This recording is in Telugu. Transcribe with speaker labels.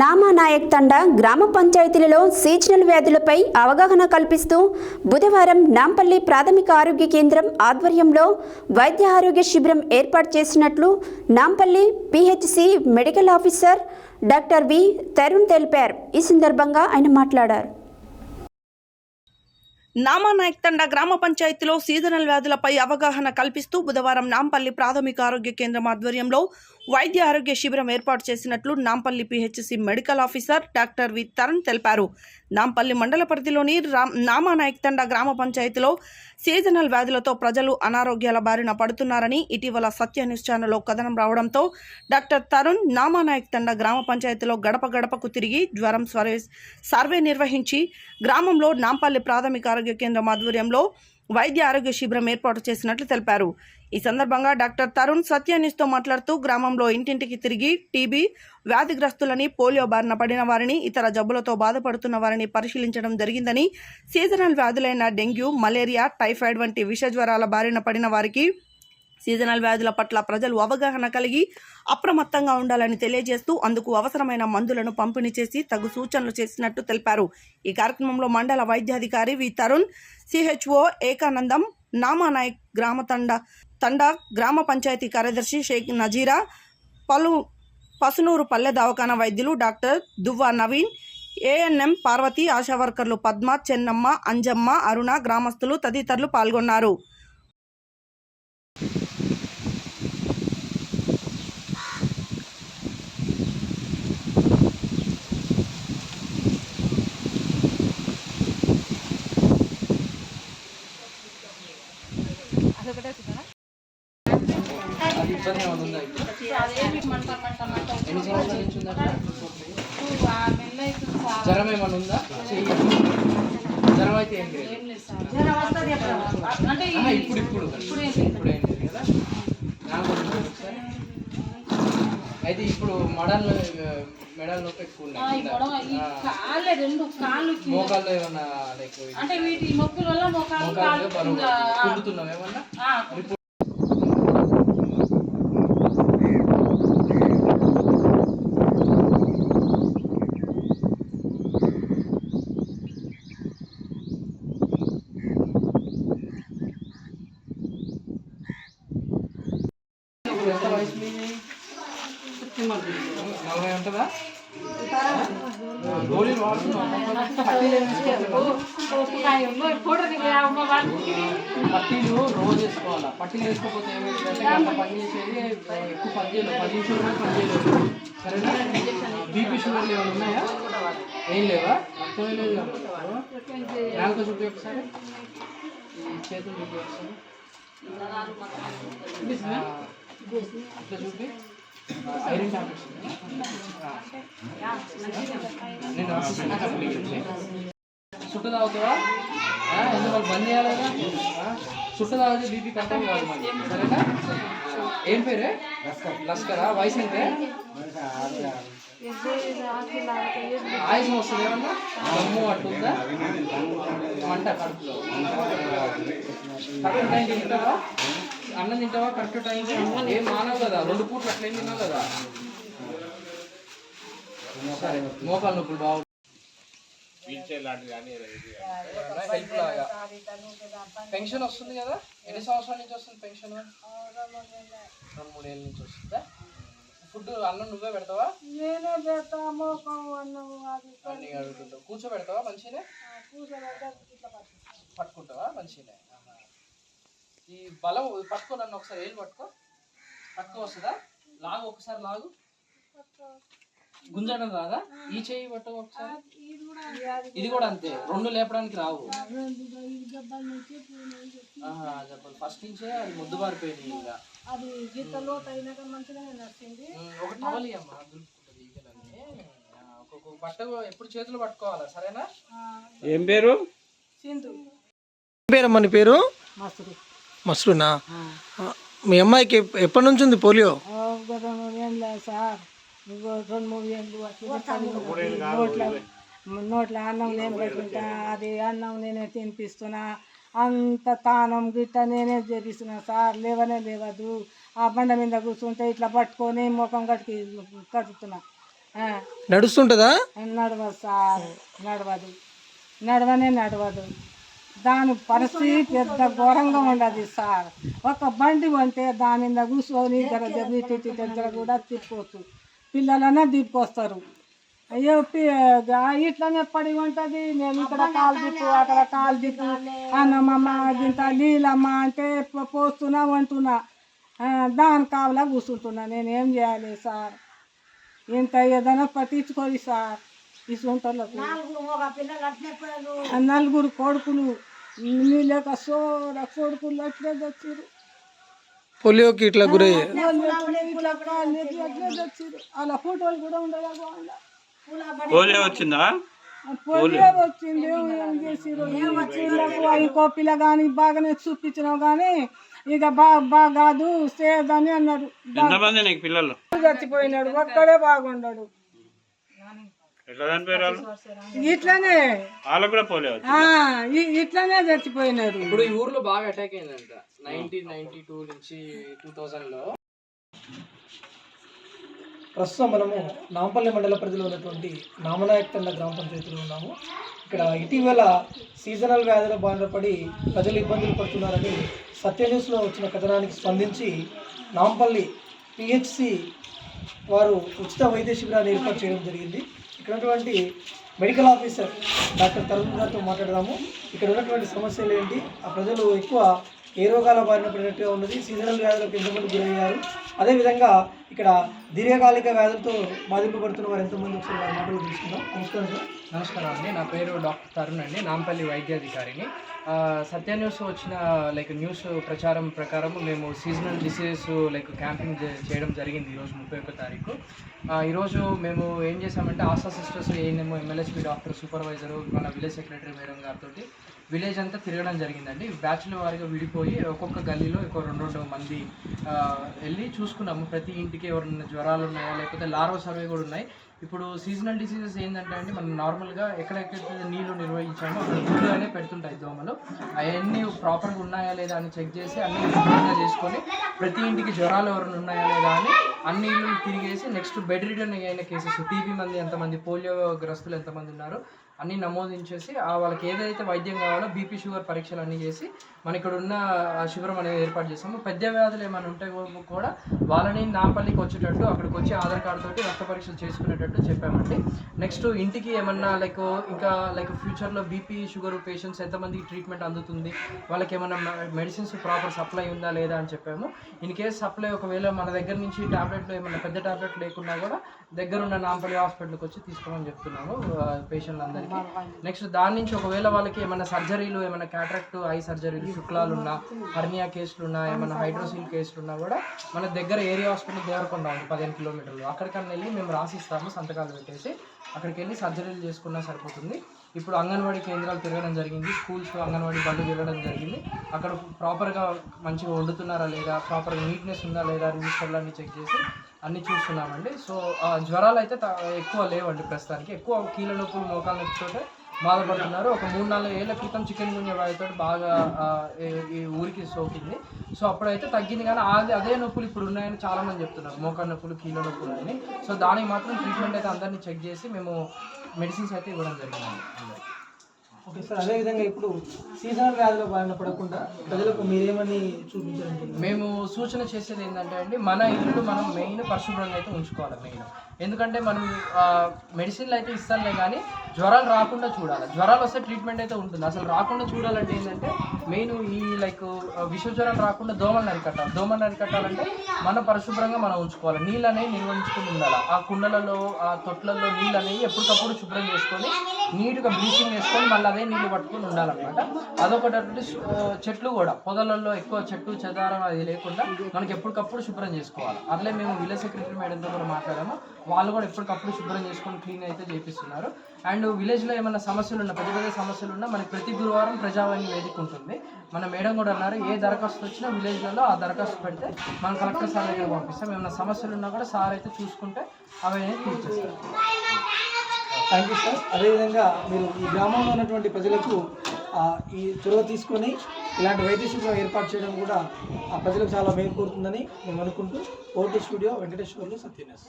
Speaker 1: నామానాయక్ తండ తండా గ్రామ పంచాయతీలలో సీజనల్ వ్యాధులపై అవగాహన కల్పిస్తూ బుధవారం నాంపల్లి ప్రాథమిక ఆరోగ్య కేంద్రం ఆధ్వర్యంలో వైద్య ఆరోగ్య శిబిరం ఏర్పాటు చేసినట్లు Nampally PHC medical officer doctor V Tarun తెలిపారు. ఈ సందర్భంగా ఆయన మాట్లాడారు.
Speaker 2: నామానాయక్ తండ గ్రామ పంచాయతీలో సీజనల్ వ్యాధులపై అవగాహన కల్పిస్తూ బుధవారం నాంపల్లి ప్రాథమిక ఆరోగ్య కేంద్రం ఆధ్వర్యంలో వైద్య ఆరోగ్య శిబిరం ఏర్పాటు చేసినట్లు Nampally PHC medical officer doctor V Tarun తెలిపారు. నాంపల్లి మండల పరిధిలోని రామ్ నామానాయక్తండ గ్రామ పంచాయతీలో సీజనల్ వ్యాధులతో ప్రజలు అనారోగ్యాల బారిన పడుతున్నారని ఇటీవల సత్య న్యూస్ ఛానల్లో కథనం రావడంతో డాక్టర్ తరుణ్ నామానాయక్తండ గ్రామ పంచాయతీలో గడప గడపకు తిరిగి జ్వరం సర్వే సర్వే నిర్వహించి గ్రామంలో నాంపల్లి ప్రాథమిక ఆరోగ్య కేంద్రం ఆధ్వర్యంలో వైద్య ఆరోగ్య శిబిరం ఏర్పాటు చేసినట్లు తెలిపారు. ఈ సందర్భంగా డాక్టర్ తరుణ్ సత్యానిస్తో మాట్లాడుతూ గ్రామంలో ఇంటింటికి తిరిగి టీబీ వ్యాధిగ్రస్తులని పోలియో బారిన పడిన వారిని ఇతర జబ్బులతో బాధపడుతున్న వారిని పరిశీలించడం జరిగిందని సీజనల్ వ్యాధులైన డెంగ్యూ మలేరియా టైఫాయిడ్ వంటి విష జ్వరాల బారిన పడిన వారికి సీజనల్ వ్యాధుల పట్ల ప్రజలు అవగాహన కలిగి అప్రమత్తంగా ఉండాలని తెలియజేస్తూ అందుకు అవసరమైన మందులను పంపిణీ చేసి తగు సూచనలు చేసినట్టు తెలిపారు. ఈ కార్యక్రమంలో మండల వైద్యాధికారి వి తరుణ్ సిహెచ్ఓ ఏకానందం నామానాయక్ గ్రామ తండ తండా గ్రామ పంచాయతీ కార్యదర్శి షేక్ నజీరా పలు పసునూరు పల్లె దవాఖాన వైద్యులు డాక్టర్ దువ్వా నవీన్ ఏఎన్ఎం పార్వతి ఆశా వర్కర్లు పద్మ చెన్నమ్మ అంజమ్మ అరుణ గ్రామస్తులు తదితరులు పాల్గొన్నారు.
Speaker 3: ఇబ్బంది ఏమైనా ఉందా? ఎన్ని సంవత్సరాల నుంచి ఉందా? జ్వరం ఏమైనా ఉందా. జ్వరం అయితే ఏం లేదు ఇప్పుడు ఇప్పుడు ఇప్పుడు ఏం లేదు కదా నాకు. అయితే ఇప్పుడు మడల్లో మెడల్ నొప్పి ఎక్కువ ఉన్నాయి
Speaker 4: రెండు కాళ్ళు.
Speaker 3: మోకాల్లో ఏమన్నా లైక్
Speaker 4: అంటే వీటి నొప్పుల వల్ల
Speaker 3: మోకాళ్ళు కుంటున్నావు ఏమన్నా
Speaker 4: ఆ,
Speaker 3: ఇప్పుడు ఇప్పుడు ఎంత వయసు మీది? నలభై ఉంటుందా గోళీలు వాడుతున్నావా? పట్టీలు ఏమి వేసుకోవట్లేదా?
Speaker 4: ఉప్పుకాయ ఉన్నో, పౌడర్ని ఆ ఉన్న వాటికి
Speaker 3: పట్టీలు రోజు వేసుకోవాలా పట్టీలు వేసుకోకపోతే ఏమైందంటే గంట పని చేసేది ఎక్కువ పని చేయలేదు పది నిమిషాలు కూడా పని చేయలేదు సరేనా బీపీ షుగర్ ఏమైనా ఉన్నాయా ఏం లేవా అర్థమే లేదు నాలుగు చూపి ఒకసారి చేతులు చూపి ఒకసారి చూపి ఐరన్ టాబ్లెట్స్ నేను రాసిస్తున్నా కంప్లీట్ చుట్టు తాగుతావా ఆ, ఎందుకు వాళ్ళు బంద్ చేయాలి కదా ఆ, చుట్టు తాగితే బీపీ కంట్రోల్ కాదు మరి సరేనా ఏం పేరే? లస్కరా. వయసు ఎంతే? ఆయుసం వస్తుంది ఏమన్నా దమ్ము అట్టుందా మంట కడుపులో. కరెక్ట్ టైం తింటావా? అన్నం తింటావా? కరెక్ట్ టైం ఏం మానవు కదా రెండు పూట్లు అట్లా ఏం తిన్నావు కదా? సరే మోకాలు నొప్పులు బాగు పెన్షన్ వస్తుంది కదా? ఎన్ని సంవత్సరాల నుంచి వస్తుంది పెన్షన్? రెండు మూడు ఏళ్ళ నుంచి వస్తుందా? ఫుడ్ అన్నం నువ్వే పెడతావా?
Speaker 4: నేనే చేస్తా మోకం అన్నం అది
Speaker 3: అన్ని అడుగుతుంటావు. కూర్చోబెడతావా మంచిగానే? పట్టుకుంటావా? మంచిగానే. ఈ బలం పట్టుకో నన్ను ఒకసారి ఏళ్ళు పట్టుకో. పట్టుకో వస్తుందా? లాగు ఒకసారి లాగు. గుంజడం రాదా? ఈ చెయ్యి పట్టుకో ఒకసారి. ఇది కూడా అంతే. రెండు లేపడానికి రావు. ఫస్ట్ నుంచే అది ముద్దు పారిపోయింది ఇంకా.
Speaker 4: అది గిత్త లోతు అయినాక మంచిగానే నచ్చింది
Speaker 3: ఉమ్, ఒక టవల్ అమ్మా. దులుపుకుంటుంది ఈగలన్నీ. ఆ, ఒక్కొక్క బట్ట ఎప్పుడు చేతులు పట్టుకోవాలా? సరేనా?
Speaker 5: ఏం పేరు?
Speaker 4: సింధు.
Speaker 5: ఏం పేరమ్మా నీ పేరు? మస్రునా? మీ అమ్మాయికి ఎప్- ఎప్పటి నుంచి ఉంది పోలియో?
Speaker 4: రెండు మూడు ఏళ్ళు సార్. రెండు మూడు ఏళ్ళు నోట్ల అన్నం నేను పెట్టుకుంటా. అది అన్నం నేనే తినిపిస్తున్నా. అంత తానం గిట్ట నేనే చేపిస్తున్నా. సార్ లేవనే లేవదు ఆ బండ మీద కూర్చుంటే ఇట్లా పట్టుకొని ముఖం కట్టుకి కట్టుతున్నా
Speaker 5: నడుస్తుంటుందా?
Speaker 4: నడవదు సార్ నడవదు. నడవనే నడవదు. దాని పరిస్థితి పెద్ద ఘోరంగా ఉండదు సార్. ఒక బండి ఉంటే దాని మీద కూర్చొని జర జర కూడా తిప్పవచ్చు పిల్లలనే తిప్పుకొస్తారు అయ్యో ఇట్లనే పడి ఉంటుంది. నేను ఇక్కడ కాలు దిప్పు అక్కడ కాలు దిప్పు అన్నమమ్మ ఇంత నీళ్ళమ్మ అంటే పోస్తున్నా వంటున్నా. ఆ, దాని కావలా కూర్చుంటున్నా నేను ఏం చేయాలి సార్? ఇంత ఏదైనా పట్టించుకోరు సార్. ఇసుంటోళ్ళకు ఆ నలుగురు కొడుకులు. నీ లేక సోడ కొడుకులు అట్లే తెచ్చిరు
Speaker 5: పోలియోకి ఇట్లా గురయ్యే
Speaker 4: అలా ఫోటోలు కూడా ఉండగా
Speaker 6: పోలియో వచ్చిందా?
Speaker 4: పోలియో వచ్చింది ఏం చేసిరు ఇంకో పిల్ల కానీ బాగానే చూపించినావు కానీ ఇక బా బాగాదు సేదని అన్నాడు
Speaker 6: ఎంతమంది నీకు పిల్లలు?
Speaker 4: చచ్చిపోయినాడు ఒక్కడే బాగున్నాడు
Speaker 6: వాళ్ళు?
Speaker 4: ఇట్లనే.
Speaker 6: వాళ్ళకు కూడా
Speaker 4: ఇట్లనే చచ్చిపోయినారు.
Speaker 3: ఇప్పుడు ఈ ఊర్లో బాగా అటాక్ అయిందంట. నైన్టీన్ నైన్టీ టూ నుంచి టూ థౌజండ్లో.
Speaker 5: ప్రస్తుతం మనము నాంపల్లి మండల పరిధిలో ఉన్నటువంటి నామనాయక్ గ్రామ పంచాయతీలో ఉన్నాము. ఇక్కడ ఇటీవల సీజనల్ వ్యాధుల బారిన పడి ప్రజలు ఇబ్బందులు పడుతున్నారని సత్య న్యూస్లో వచ్చిన కథనానికి స్పందించి నాంపల్లి పిహెచ్సి వారు ఉచిత వైద్య శిబిరాన్ని ఏర్పాటు చేయడం జరిగింది. ఇక్కడ ఉన్నటువంటి మెడికల్ ఆఫీసర్ డాక్టర్ తరుణ్ గారితో మాట్లాడదాము. ఇక్కడ ఉన్నటువంటి సమస్యలు ఏంటి? ఆ ప్రజలు ఎక్కువ ఏ రోగాల బారిన పడినట్టుగా ఉన్నది? సీజనల్ వ్యాధులకు ఎంతమంది గురయ్యారు? అదేవిధంగా ఇక్కడ దీర్ఘకాలిక వ్యాధులతో బాధింపబడుతున్న వారు ఎంతమంది ఒకసారి వారి మాటలు తీసుకుందాం నమస్కారం సార్.
Speaker 3: నమస్కారం అండి. నా పేరు డాక్టర్ తరుణ్ అండి. నాంపల్లి వైద్యాధికారిని. సత్య న్యూస్ వచ్చిన లైక్ న్యూస్ ప్రచారం ప్రకారం మేము సీజనల్ డిసీజెస్ లైక్ క్యాంపింగ్ చేయడం జరిగింది ఈరోజు ముప్పై ఒక్క తారీఖు. ఈరోజు మేము ఏం చేసామంటే ఆశా సిస్టర్స్ ఏఎన్ఎం ఎమ్మెల్యేస్పీ డాక్టర్ సూపర్వైజరు మన విలేజ్ సెక్రటరీ మేడం గారితో విలేజ్ అంతా తిరగడం జరిగిందండి. బ్యాచ్ల వారిగా విడిపోయి ఒక్కొక్క గల్లీలో ఒక రెండు రెండు మంది వెళ్ళి చూసుకున్నాము. ప్రతి ఇంటికి ఎవరైనా జ్వరాలు ఉన్నాయా? లేకపోతే లార్వ సర్వే కూడా ఉన్నాయి. ఇప్పుడు సీజనల్ డిసీజెస్ ఏంటంటే అండి మనం నార్మల్గా ఎక్కడెక్కడైతే నీళ్ళు నిర్వహించామో అక్కడ అనేవి పెడుతుంటాయి దోమలు. అవన్నీ ప్రాపర్గా ఉన్నాయా లేదా అని చెక్ చేసి అన్ని శుభ్రంగా చేసుకొని ప్రతి ఇంటికి జ్వరాలు ఎవరైనా ఉన్నాయా లేదా అని అన్ని ఇళ్ళు తిరిగేసి నెక్స్ట్ బెడ్ రిటర్న్ అయిన కేసెస్ టీబీ మంది ఎంతమంది పోలియో గ్రస్తులు ఎంతమంది ఉన్నారు అన్ని నమోదించేసి ఆ వాళ్ళకి ఏదైతే వైద్యం కావాలో బీపీ షుగర్ పరీక్షలు అన్నీ చేసి మన ఇక్కడ ఉన్న ఆ శిబిరం అనేది ఏర్పాటు చేసాము పెద్ద వ్యాధులు ఏమైనా ఉంటే కూడా వాళ్ళని నాంపల్లికి వచ్చేటట్టు అక్కడికి వచ్చి ఆధార్ కార్డు తోటి రక్త పరీక్షలు చేసుకునేటట్టు చెప్పామండి. నెక్స్ట్ ఇంటికి ఏమన్నా లైక్ ఇంకా లైక్ ఫ్యూచర్లో బీపీ షుగర్ పేషెంట్స్ ఎంతమందికి ట్రీట్మెంట్ అందుతుంది? వాళ్ళకి ఏమన్నా మెడిసిన్స్ ప్రాపర్ సప్లై ఉందా లేదా అని చెప్పాము. ఇన్ కేస్ సప్లై ఒకవేళ మన దగ్గర నుంచి టాబ్లెట్లు ఏమన్నా పెద్ద టాబ్లెట్ లేకున్నా కూడా దగ్గరున్న నాంపల్లి హాస్పిటల్కి వచ్చి తీసుకోమని చెప్తున్నాము పేషెంట్లు అందరికీ నెక్స్ట్ దాని నుంచి ఒకవేళ వాళ్ళకి ఏమైనా సర్జరీలు ఏమైనా క్యాట్రాక్ట్ ఐ సర్జరీలు శుక్లాలు ఉన్నా హర్నియా కేసులు ఉన్నా ఏమైనా హైడ్రోసిల్ కేసులు ఉన్నా కూడా మన దగ్గర ఏరియా హాస్పిటల్ దేవరకొండ ఉంది పదిహేను కిలోమీటర్లు. అక్కడికన్నా వెళ్ళి మేము రాసిస్తాము సంతకాలు పెట్టేసి అక్కడికి వెళ్ళి సర్జరీలు చేసుకున్నా సరిపోతుంది. ఇప్పుడు అంగన్వాడీ కేంద్రాలు తిరగడం జరిగింది. స్కూల్స్ అంగన్వాడీ బళ్ళు తిరగడం జరిగింది. అక్కడ ప్రాపర్గా మంచిగా వండుతున్నారా లేదా ప్రాపర్గా నీట్నెస్ ఉందా లేదా రిజిస్టర్లు అన్నీ చెక్ చేసి అన్నీ చూస్తున్నామండి. సో ఆ, జ్వరాలు అయితే త- ఎక్కువ లేవండి ప్రస్తుతానికి. ఎక్కువ కీళ్ళ నొప్పులు మోకాల నొప్పితోటే బాధపడుతున్నారు. ఒక మూడు నాలుగు ఏళ్ళ క్రితం చికెన్ గుంజ వ్యాధితో బాగా ఈ- ఊరికి సోకింది. సో అప్పుడైతే తగ్గింది కానీ అది అదే నొప్పులు ఇప్పుడు ఉన్నాయని చాలా మంది చెప్తున్నారు. మోకాల నొప్పులు కీళ్ళ నొప్పులు అని. సో దానికి మాత్రం ట్రీట్మెంట్ అయితే అందరినీ చెక్ చేసి మేము మెడిసిన్స్ అయితే ఇవ్వడం జరిగింది.
Speaker 5: ఓకే సార్ అదేవిధంగా ఇప్పుడు సీజనల్ వ్యాధుల బారిన పడకుండా ప్రజలకు మీరేమని చూపించాలంటే
Speaker 3: మేము సూచన చేసేది ఏంటంటే అండి మన ఇల్లు మనం మెయిన్ పరిశుభ్రంగా అయితే ఉంచుకోవాలి మెయిన్. ఎందుకంటే మనం మెడిసిన్లు అయితే ఇస్తానులే కానీ జ్వరాలు రాకుండా చూడాలి. జ్వరాలు వస్తే ట్రీట్మెంట్ అయితే ఉంటుంది. అసలు రాకుండా చూడాలంటే ఏంటంటే మెయిన్ ఈ లైక్ విష జ్వరాలు రాకుండా దోమలు అరికట్టాలి దోమలు అరికట్టాలంటే మనం పరిశుభ్రంగా మనం ఉంచుకోవాలి. నీళ్ళు అనేవి నిర్వహించుకుని ఉండాలి. ఆ కుండలలో ఆ తొట్లలో నీళ్ళు అనేవి ఎప్పటికప్పుడు శుభ్రం చేసుకొని నీట్గా బ్లీచింగ్ వేసుకొని మళ్ళీ అదే నీళ్ళు పట్టుకొని ఉండాలన్నమాట. అదొకటి అటువంటి చెట్లు కూడా. పొదలలో ఎక్కువ చెట్టు చెదారం అది లేకుండా మనకి ఎప్పటికప్పుడు శుభ్రం చేసుకోవాలి. అట్లే మేము విలేజ్ సెక్రటరీ మేడంతో కూడా మాట్లాడాము. వాళ్ళు కూడా ఎప్పటికప్పుడు శుభ్రం చేసుకొని క్లీన్ అయితే చేపిస్తున్నారు. అండ్ విలేజ్లో ఏమైనా సమస్యలు ఉన్నా పెద్ద పెద్ద సమస్యలు ఉన్నా మనకి ప్రతి గురువారం ప్రజావాణి వేదిక ఉంటుంది. మన మేడం కూడా అన్నారు ఏ దరఖాస్తు వచ్చినా విలేజ్లలో ఆ దరఖాస్తు పెడితే మనం కలెక్టర్ సార్ దగ్గర పంపిస్తాం. ఏమైనా సమస్యలు ఉన్నా కూడా సార్ అయితే చూసుకుంటే అవి అనేది తీర్చేస్తారు.
Speaker 5: థ్యాంక్ యూ సార్ అదేవిధంగా మీరు ఈ గ్రామంలో ఉన్నటువంటి ప్రజలకు ఈ చొరవ తీసుకొని ఇలాంటి వైద్యశిబిరం ఏర్పాటు చేయడం కూడా ఆ ప్రజలకు చాలా మేలు కోరుతుందని మేము అనుకుంటూ ఓటీ స్టూడియో వెంకటేశ్వర్లు సత్యనేస్